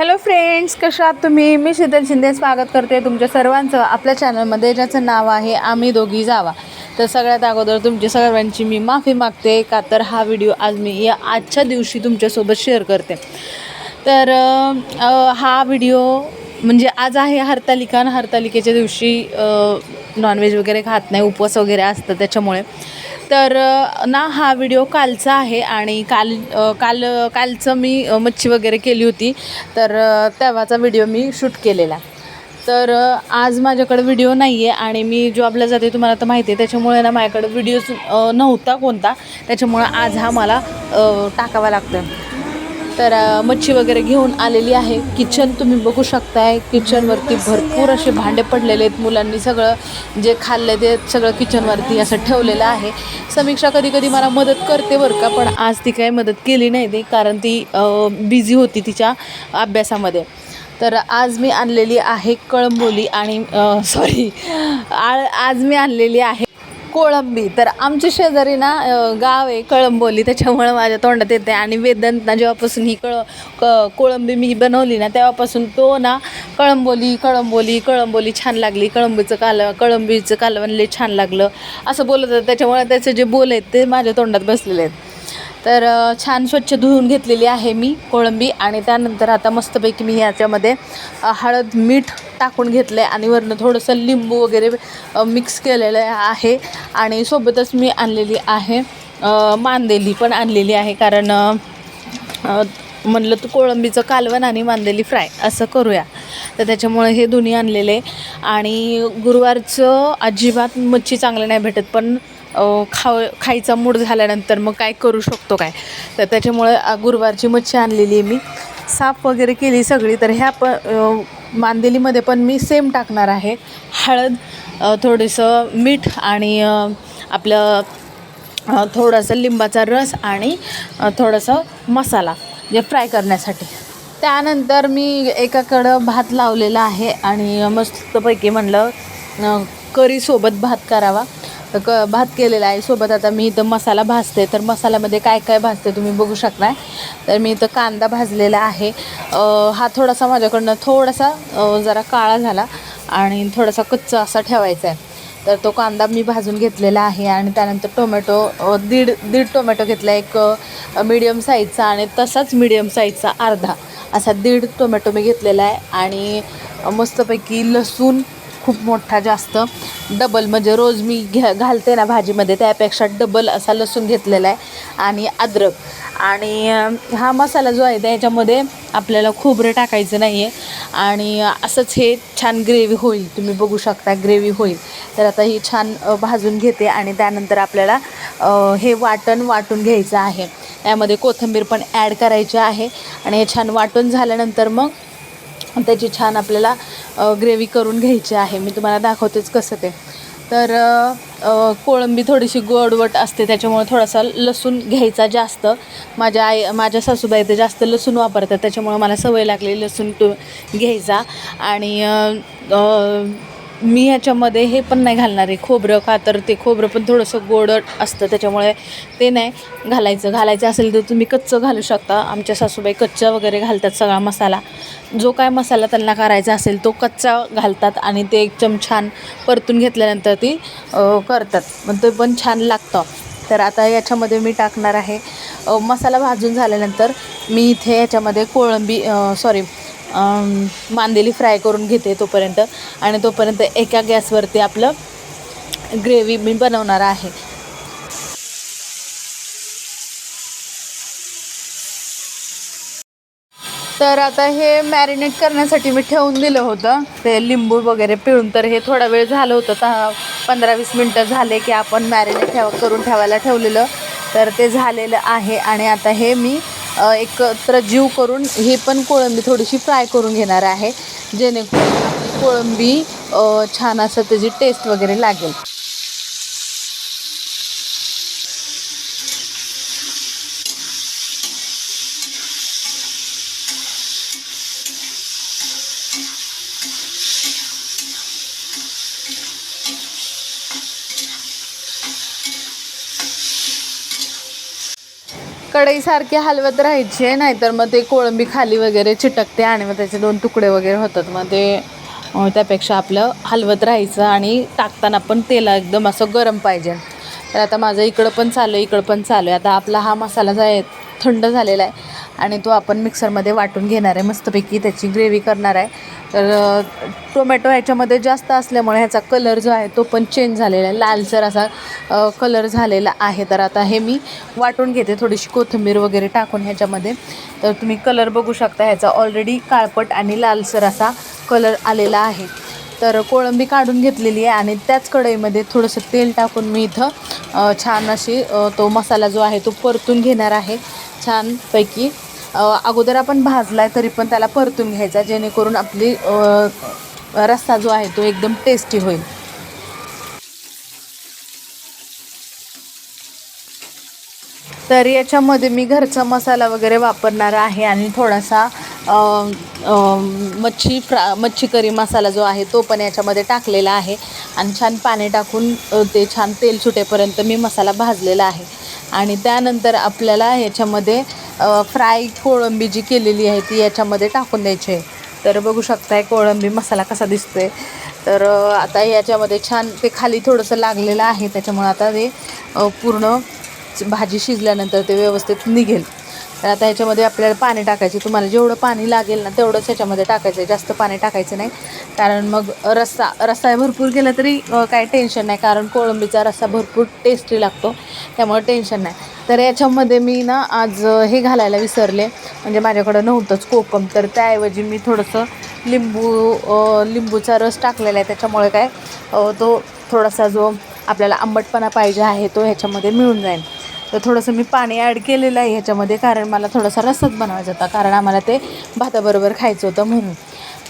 Hello friends कशा आहात तुम्ही? मी शीतल शिंदे. स्वागत करते तुमच्या सर्वांचं आपल्या चॅनलमध्ये ज्याचं नाव आहे आम्ही दोघी जावा. तर सगळ्यात अगोदर तुमच्या सर्वांची मी माफी मागते का तर हा व्हिडिओ आज मी या आजच्या दिवशी तुमच्यासोबत शेअर करते. तर हा व्हिडिओ म्हणजे आज आहे हरतालिका. आणि हरतालिकेच्या दिवशी नॉनव्हेज वगैरे खात नाही उपवास वगैरे असतं त्याच्यामुळे. तर ना हा व्हिडिओ कालचा आहे आणि काल काल कालचं मी मच्छी वगैरे केली होती. तर तेव्हाचा व्हिडिओ मी शूट केलेला. तर आज माझ्याकडे व्हिडिओ नाही आहे आणि मी जॉबला जाते तुम्हाला तर माहिती आहे त्याच्यामुळे ना माझ्याकडे व्हिडिओज नव्हता कोणता. त्याच्यामुळं आज हा मला टाकावा लागतो तर मच्छी वगैरे घेऊन आलेली आहे. किचन तुम्ही बघू शकताय. किचनवरती भरपूर असे भांडे पडलेले आहेत मुलांनी. सगळं जे खाल्लं ते सगळं किचनवरती असं ठेवलेलं आहे. समीक्षा कधी कधी मला मदत करते बरं का पण आज ती काही मदत केली नाही ती कारण ती बिझी होती तिच्या अभ्यासामध्ये. तर आज मी आणलेली आहे कळंबोली आणि सॉरी आज मी आणलेली आहे कोळंबी. तर आमच्या शेजारी ना गाव आहे कळंबोली. त्याच्यामुळं माझ्या तोंडात येते. आणि वेदांतना जेव्हापासून ही कळ क कोळंबी मी बनवली ना तेव्हापासून तो ना कळंबोली कळंबोली कळंबोली छान लागली. कळंबीचं काल कळंबीचं कालवण लय छान लागलं. असं बोलत होतं. त्याच्यामुळे त्याचे जे बोल आहेत ते माझ्या तोंडात बसलेले आहेत. तर छान स्वच्छ धुवून घेतलेली आहे मी कोळंबी आणि त्यानंतर आता मस्तपैकी मी ह्याच्यामध्ये हळद मीठ टाकून घेतलं आहे आणि वरनं थोडंसं लिंबू वगैरे मिक्स केलेलं आहे आणि सोबतच मी आणलेली आहे मांदेली पण आणलेली आहे कारण म्हणलं तर कोळंबीचं कालवण आणि मांदेली फ्राय असं करूया. तर त्याच्यामुळे हे दोन्ही आणलेले आणि गुरुवारचं अजिबात मच्छी चांगलं नाही भेटत पण खाव खायचा मूड झाल्यानंतर मग काय करू शकतो काय? तर त्याच्यामुळे गुरुवारची मच्छी आणलेली आहे मी. साफ वगैरे केली सगळी तर ह्या प मांदेलीमध्ये पण मी सेम टाकणार आहे. हळद थोडंसं मीठ आणि आपलं थोडासा थोडंसं लिंबाचा रस आणि थोडंसं मसाला जे फ्राय करण्यासाठी. त्यानंतर मी एकाकडं भात लावलेला आहे आणि मस्तपैकी म्हणलं करीसोबत भात करावा. क भात केलेला आहे. सोबत आता मी इथं मसाला भाजते. तर मसाल्यामध्ये काय काय भाजते तुम्ही बघू शकताय तर मी इथं कांदा भाजलेला आहे. हा थोडासा माझ्याकडनं थोडासा जरा काळा झाला आणि थोडासा कच्चा असा ठेवायचा आहे. तर तो कांदा मी भाजून घेतलेला आहे आणि त्यानंतर टोमॅटो दीड दीड टोमॅटो घेतला एक मीडियम साईजचा आणि तसाच मीडियम साईजचा अर्धा असा दीड टोमॅटो मी घेतलेला आहे. आणि मस्तपैकी लसूण खूप मोठा जास्त डबल म्हणजे रोज मी घ्या घालते ना भाजीमध्ये त्यापेक्षा डबल असा लसूण घेतलेला आहे आणि अद्रक. आणि हा मसाला जो आहे त्याच्यामध्ये आपल्याला खोबरं टाकायचं नाही आहे आणि असंच हे छान ग्रेव्ही होईल. तुम्ही बघू शकता ग्रेव्ही होईल. तर आता ही छान भाजून घेते आणि त्यानंतर आपल्याला हे वाटण वाटून घ्यायचं आहे. त्यामध्ये कोथिंबीर पण ॲड करायची आहे. आणि हे छान वाटून झाल्यानंतर मग त्याची छान आपल्याला ग्रेव्ही करून घ्यायची आहे. मी तुम्हाला दाखवतेच कसं ते. तर कोळंबी थोडीशी गोडवट असते त्याच्यामुळे थोडासा लसूण घ्यायचा जास्त. माझ्या आई माझ्या सासूबाई ते जास्त लसूण वापरतात त्याच्यामुळे मला सवय लागली लसूण टू घ्यायचा. आणि मी ह्याच्यामध्ये हे पण नाही घालणार आहे. खोबरं का तर ते खोबरं पण थोडंसं गोडट असतं त्याच्यामुळे ते नाही घालायचं. घालायचं असेल तर तुम्ही कच्चं घालू शकता. आमच्या सासूबाई कच्चा वगैरे घालतात सगळा मसाला. जो काय मसाला त्यांना करायचा असेल तो कच्चा घालतात आणि ते एकदम छान परतून घेतल्यानंतर ती करतात. मग ते पण छान लागतं. तर आता याच्यामध्ये मी टाकणार आहे. मसाला भाजून झाल्यानंतर मी इथे याच्यामध्ये कोळंबी सॉरी मांदेली फ्राय करून घेते तोपर्यंत. आणि तोपर्यंत एका गॅसवरती आपलं ग्रेव्ही मी बनवणार आहे. तर आता हे मॅरिनेट करण्यासाठी मी ठेवून दिलं होतं. ते लिंबू वगैरे पिळून तर हे थोडा वेळ झालं होतं तर पंधरा वीस मिनटं झाले की आपण मॅरिनेट ठेव करून ठेवायला ठेवलेलं. तर ते झालेलं आहे आणि आता हे मी एकत्र जीव करून ही पण कोळंबी थोडीशी फ्राय करून घेणार आहे. जेणेकरून आपली कोळंबी छान असं त्याची टेस्ट वगैरे लागेल. कढईसारखी हलवत राहायची नाहीतर मग ते कोळंबी खाली वगैरे चिटकते आणि मग त्याचे दोन तुकडे वगैरे होतात. मग ते त्यापेक्षा आपलं हलवत राहायचं आणि टाकताना पण तेल एकदम असं गरम पाहिजे. तर आता माझं इकडं पण चालू आहे इकडं पण चालू आहे. आता आपला हा मसाला जो आहे थंड झालेला आहे. आणि तो आपण मिक्सरमध्ये वाटून घेणार आहे. मस्तपैकी त्याची ग्रेव्ही करणार आहे. तर टोमॅटो ह्याच्यामध्ये जास्त असल्यामुळे ह्याचा कलर जो आहे तो पण चेंज झालेला आहे. लालसर असा कलर झालेला आहे तर आता हे मी वाटून घेते. थोडीशी कोथिंबीर वगैरे टाकून ह्याच्यामध्ये. तर तुम्ही कलर बघू शकता ह्याचा ऑलरेडी काळपट आणि लालसर असा कलर आलेला आहे. तर कोळंबी काढून घेतलेली आहे आणि त्याच कढईमध्ये थोडंसं तेल टाकून मी इथं छान अशी तो मसाला जो आहे तो परतून घेणार आहे. छानपैकी अगोदर आपण भाजला आहे तरी पण त्याला परतून घ्यायचा जेणेकरून आपली रस्सा जो आहे तो एकदम टेस्टी होईल. तर याच्यामध्ये मी घरचा मसाला वगैरे वापरणार आहे आणि थोडासा मच्छी फ्रा मच्छी करी मसाला जो आहे तो पण याच्यामध्ये टाकलेला आहे. आणि छान पाणी टाकून ते छान तेल सुटेपर्यंत मी मसाला भाजलेला आहे. आणि त्यानंतर आपल्याला याच्यामध्ये फ्राय कोळंबी जी केलेली आहे ती याच्यामध्ये टाकून द्यायची आहे. तर बघू शकताय कोळंबी मसाला कसा दिसतोय. तर आता याच्यामध्ये छान ते खाली थोडंसं लागलेलं आहे त्याच्यामुळे आता ते पूर्ण भाजी शिजल्यानंतर ते व्यवस्थित निघेल. तर आता ह्याच्यामध्ये आपल्याला पाणी टाकायचे. तुम्हाला जेवढं पाणी लागेल ना तेवढंच ह्याच्यामध्ये टाकायचं. आहे जास्त पाणी टाकायचं नाही. कारण मग रस्सा रस्सा भरपूर केला तरी काय काही टेन्शन नाही. कारण कोळंबीचा रस्सा भरपूर टेस्टी लागतो. त्यामुळे टेन्शन नाही. तर याच्यामध्ये मी ना आज हे घालायला विसरले. म्हणजे माझ्याकडं नव्हतंच कोकम. तर त्याऐवजी मी थोडंसं लिंबू लिंबूचा रस टाकलेला आहे. त्याच्यामुळे काय तो थोडासा जो आपल्याला आंबटपणा पाहिजे आहे तो ह्याच्यामध्ये मिळून जाईल. तर थोडंसं मी पाणी ॲड केलेलं आहे ह्याच्यामध्ये कारण मला थोडासा रस्साच बनवायचा होता. कारण आम्हाला ते भाताबरोबर खायचं होतं म्हणून.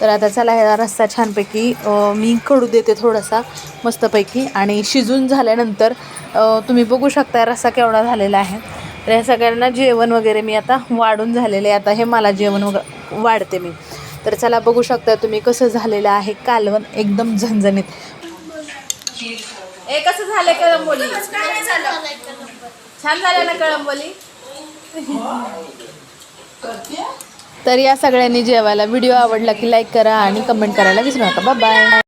तर आता चला ह्या रस्सा छानपैकी मी कडू देते थोडासा मस्तपैकी. आणि शिजून झाल्यानंतर तुम्ही बघू शकता रस्सा केवढा झालेला आहे. तर या सगळ्यांना जेवण वगैरे मी आता वाढून झालेले आहे. आता हे मला जेवण वग वाढते मी. तर चला बघू शकता तुम्ही कसं झालेलं आहे कालवण एकदम झणझणीत. ए कसं झालं. कळंबोली छान झालं ना कळंबोली? तर या सगळ्यांनी जेवायला व्हिडिओ आवडला की लाईक करा आणि कमेंट करायला विसरू नका. बाय